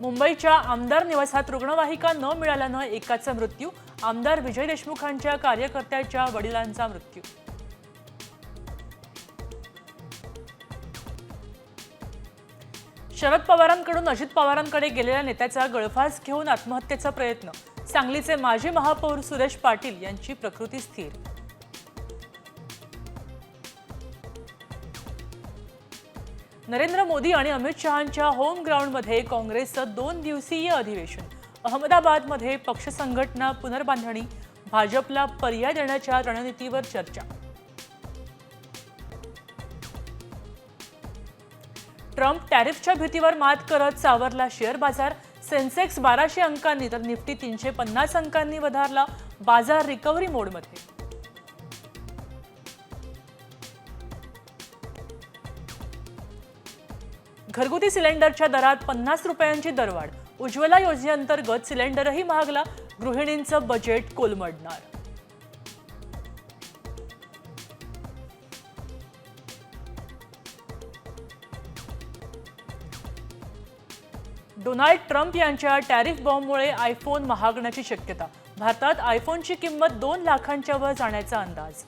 मुंबईच्या आमदार निवासात रुग्णवाहिका न मिळाल्यानं एकाचा मृत्यू आमदार विजय देशमुखांच्या कार्यकर्त्याच्या वडिलांचा मृत्यू. शरद पवारांकडून अजित पवारांकडे गेलेल्या नेत्याचा गळफास घेऊन आत्महत्येचा प्रयत्न. सांगलीचे माजी महापौर सुरेश पाटील यांची प्रकृती स्थिर नरेंद्र मोदी आणि अमित शहांच्या होम ग्राउंडमध्ये काँग्रेसचं दोन दिवसीय अधिवेशन. अहमदाबादमध्ये पक्ष संघटना पुनर्बांधणी भाजपला पर्याय देण्याच्या रणनीतीवर चर्चा. ट्रम्प टॅरिफच्या भीतीवर मात करत सावरला शेअर बाजार. सेन्सेक्स बाराशे अंकांनी तर निफ्टी तीनशे पन्नास अंकांनी वधारला बाजार रिकव्हरी मोडमध्ये घरगुती सिलेंडरच्या दरात पन्नास रुपयांची दरवाढ. उज्ज्वला योजनेअंतर्गत सिलेंडरही महागला. गृहिणींचं बजेट कोलमडणार. डोनाल्ड ट्रम्प यांच्या टॅरिफ बॉम्बमुळे आयफोन महागण्याची शक्यता. भारतात आयफोनची किंमत दोन लाखांच्या वर जाण्याचा अंदाज.